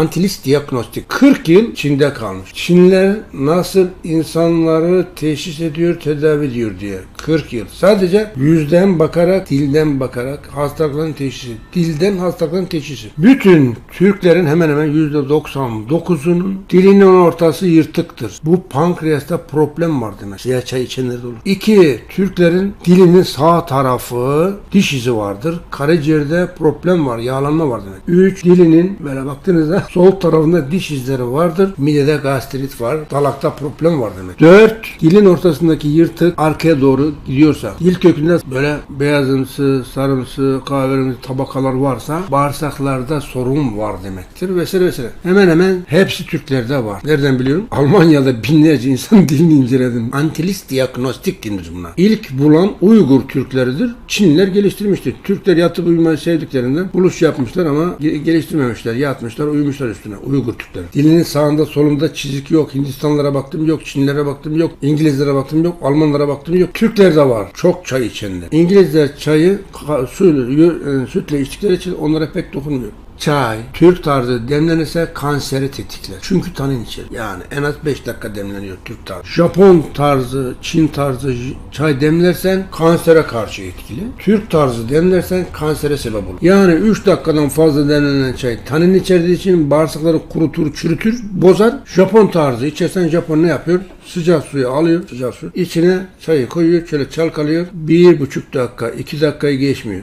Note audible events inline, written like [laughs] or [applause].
Antilist diagnostik 40 yıl Çin'de kalmış. Çinliler nasıl insanları teşhis ediyor, tedavi ediyor diye 40 yıl. Sadece yüzden bakarak, dilden bakarak hastalıkların teşhisi. Dilden hastalıkların teşhisi. Bütün Türklerin hemen hemen %99'unun dilinin ortası yırtıktır. Bu pankreasta problem var demek. Ya çay içenlerde olur. İki, Türklerin dilinin sağ tarafı diş izi vardır. Karaciğerde problem var, yağlanma var demek. Üç, dilinin böyle baktığınızda sol tarafında diş izleri vardır. Midede gastrit var. Dalakta problem var demek. Dört, dilin ortasındaki yırtık arkaya doğru gidiyorsa, dil kökünde böyle beyazımsı, sarımsı, kahverengi tabakalar varsa bağırsaklarda sorun var demektir vesaire vesaire. Hemen hemen hepsi Türklerde var. Nereden biliyorum? Almanya'da binlerce insan [laughs] dilini inceledim. Antilist diagnostik denir buna. İlk bulan Uygur Türkleridir. Çinliler geliştirmiştir. Türkler yatıp uyumayı sevdiklerinden buluş yapmışlar ama ge- geliştirmemişler. Yatmışlar, uyumuşlar üstüne. Uygur Türkleri. Dilinin sağında solunda çizik yok. Hindistanlara baktım yok. Çinlere baktım yok. İngilizlere baktım yok. Almanlara baktım yok. Türklerde var. Çok çay içenler. İngilizler çayı yö- e, sütle içtikleri için onlara pek dokunmuyor. Çay, Türk tarzı demlenirse kanseri tetikler. Çünkü tanin içerir. Yani en az 5 dakika demleniyor Türk tarzı. Japon tarzı, Çin tarzı çay demlersen kansere karşı etkili. Türk tarzı demlersen kansere sebep olur. Yani 3 dakikadan fazla demlenen çay tanin içerdiği için bağırsakları kurutur, çürütür, bozar. Japon tarzı içersen Japon ne yapıyor? Sıcak suyu alıyor, sıcak su. İçine çayı koyuyor, şöyle çalkalıyor. Bir buçuk dakika, iki dakikayı geçmiyor.